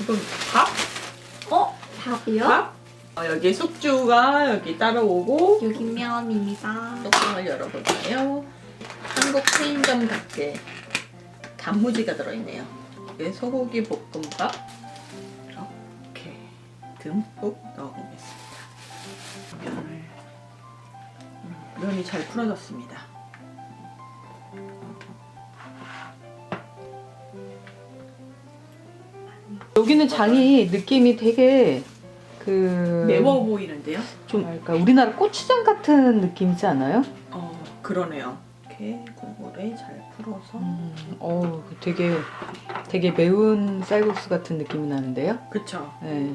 이건 밥? 어? 밥이요? 밥? 어, 여기 숙주가 여기 따라오고 여기 면입니다. 뚜껑을 열어볼까요? 한국 체인점답게 단무지가 들어있네요. 이게 소고기 볶음밥 이렇게 듬뿍 넣어보겠습니다. 면을 음, 면이 잘 풀어졌습니다. 여기는 장이 느낌이 되게 그 매워 보이는데요? 좀 그러니까 우리나라 고추장 같은 느낌이지 않아요? 어 그러네요. 이렇게 국물에 잘 풀어서 음, 어 되게 되게 매운 쌀국수 같은 느낌이 나는데요. 그쵸. 네.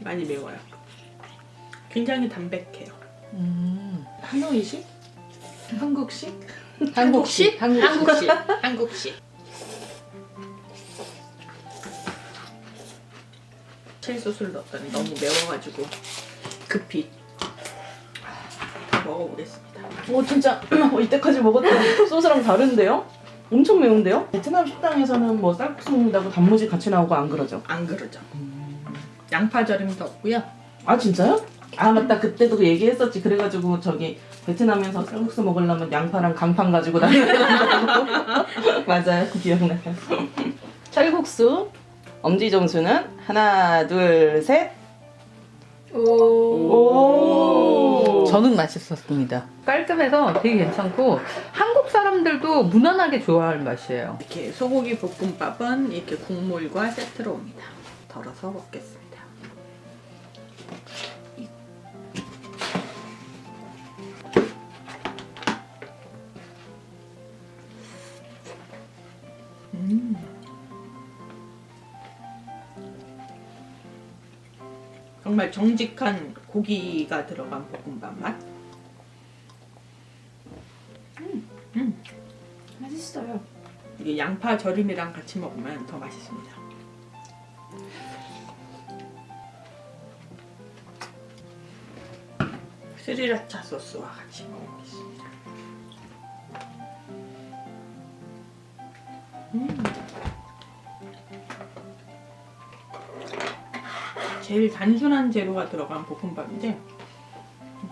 많이 매워요. 굉장히 담백해요. 음. 하노이식? 한국식? 한국식 한국식 한국식. 칠소스를 넣었더니 너무 매워가지고 급히 먹어보겠습니다. 오 진짜 어, 이때까지 먹었던 소스랑 다른데요? 엄청 매운데요? 베트남 식당에서는 뭐 쌀국수 먹는다고 단무지 같이 나오고 안 그러죠? 안 그러죠. 양파 절임도 없고요. 아 진짜요? 아 맞다 그때도 그 얘기했었지 그래가지고 저기 베트남에서 쌀국수 먹으려면 양파랑 강판 가지고 다닌다고 맞아요 기억나요 쌀국수 엄지정수는 하나 둘셋 오. 저는 맛있었습니다. 깔끔해서 되게 괜찮고 한국 사람들도 무난하게 좋아할 맛이에요. 이렇게 소고기 볶음밥은 이렇게 국물과 세트로 옵니다. 덜어서 먹겠습니다. 음. 정말 정직한 고기가 들어간 볶음밥 맛. 맛있어요. 이게 양파 절임이랑 같이 먹으면 더 맛있습니다. 스리라차 소스와 같이 먹어보겠습니다. 음. 제일 단순한 재료가 들어간 볶음밥인데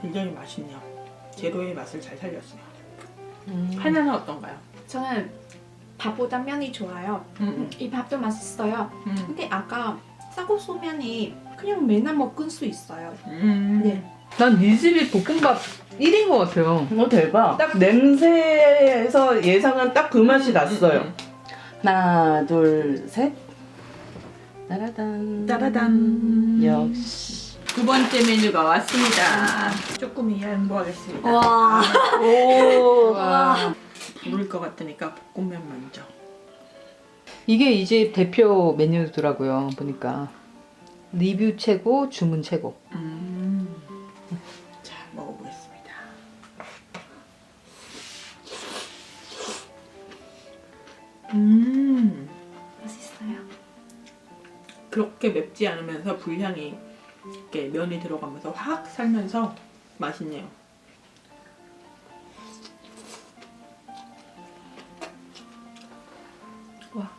굉장히 맛있네요. 재료의 맛을 잘 살렸어요. 하나는 어떤가요? 저는 밥보다 면이 좋아요. 음, 이 밥도 맛있어요. 음, 근데 아까 쌀국수 면이 그냥 맨날 먹을 수 있어요. 음. 네. 난 이 집이 볶음밥 1인 것 같아요. 어 대박 딱 냄새에서 예상한 딱 그 맛이 났어요 음. 하나 둘 셋 따라단 따라단. 역시 두 번째 메뉴가 왔습니다. 조금 양보하겠습니다. 와. 오 와. 부를 것 같으니까 볶음면 먼저. 이게 이 집 대표 메뉴더라고요. 보니까 리뷰 최고, 주문 최고. 음. 그렇게 맵지 않으면서 불향이 이렇게 면이 들어가면서 확 살면서 맛있네요. 와.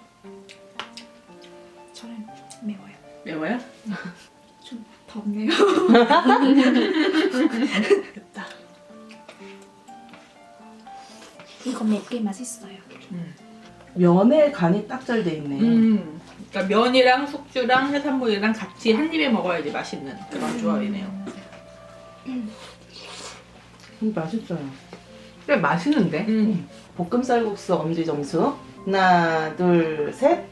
저는 매워요. 매워요? 좀 덥네요. 맵다. 이거 맵게 맛있어요. 음. 면에 간이 딱 잘 돼 있네 음. 그러니까 면이랑 숙주랑 해산물이랑 같이 한 입에 먹어야지 맛있는 그런 조합이네요. 음, 맛있어요 꽤 맛있는데? 음. 볶음 쌀국수 엄지정수 하나 둘 셋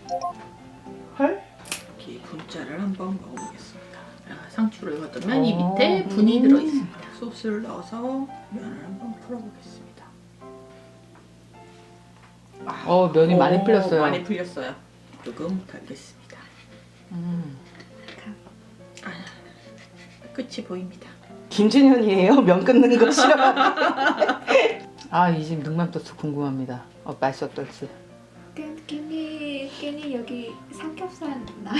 헐 이렇게 분짜를 한번 먹어보겠습니다. 아, 상추를 거두면 이 어, 밑에 분이 음. 들어있습니다. 소스를 넣어서 면을 한번 풀어보겠습니다. 어, 면이 많이 오, 풀렸어요. 많이 풀렸어요. 조금 덜겠습니다. 음. 끝이 보입니다. 김준현이에요 면 끊는 거 싫어 아, 이 집 능맘토스 궁금합니다. 어, 맛이 어떨지. 괜히 괜히 여기 삼겹살 나요.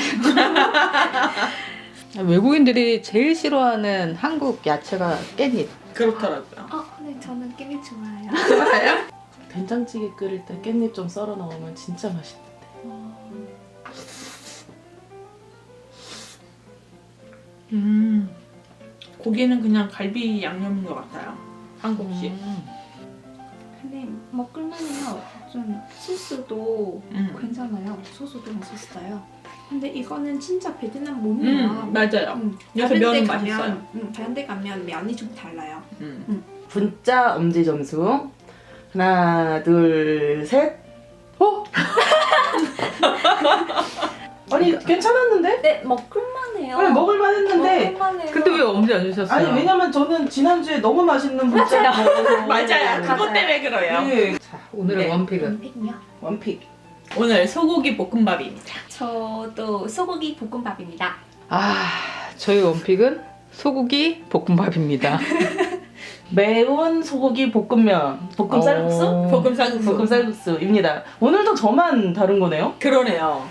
외국인들이 제일 싫어하는 한국 야채가 깻잎. 그렇더라고요. 어, 네, 저는 깻잎 좋아해요. 된장찌개 끓일 때 깻잎 좀 썰어 넣으면 진짜 맛있는 음. 고기는 그냥 갈비 양념인 것 같아요. 한국식. 음. 근데 먹을만해요. 좀 소스도 음. 괜찮아요. 소스도 맛있어요. 근데 이거는 진짜 베트남 몸이야. 음, 맞아요. 음, 여기서 다른 데 면은 가면, 맛있어요. 음, 다른 데 가면 면이 좀 달라요. 음. 분짜 엄지 점수. 하나, 둘, 셋. 어? 아니 괜찮았는데? 네, 먹을만 해요. 아니 먹을만 했는데 먹을만 해요. 근데 왜 엄지 안 주셨어요? 아니 왜냐면 저는 지난주에 너무 맛있는 분짜 먹어서 맞아요. 그것. 때문에 그래요. 네. 자, 오늘의 네. 원픽은 원픽이요? 원픽 오늘 소고기 볶음밥입니다. 저도 소고기 볶음밥입니다. 아 저희 원픽은 소고기 볶음밥입니다. 매운 소고기 볶음면 볶음 쌀국수? 어. 볶음 쌀국수. 볶음 쌀국수입니다 오늘도 저만 다른 거네요? 그러네요.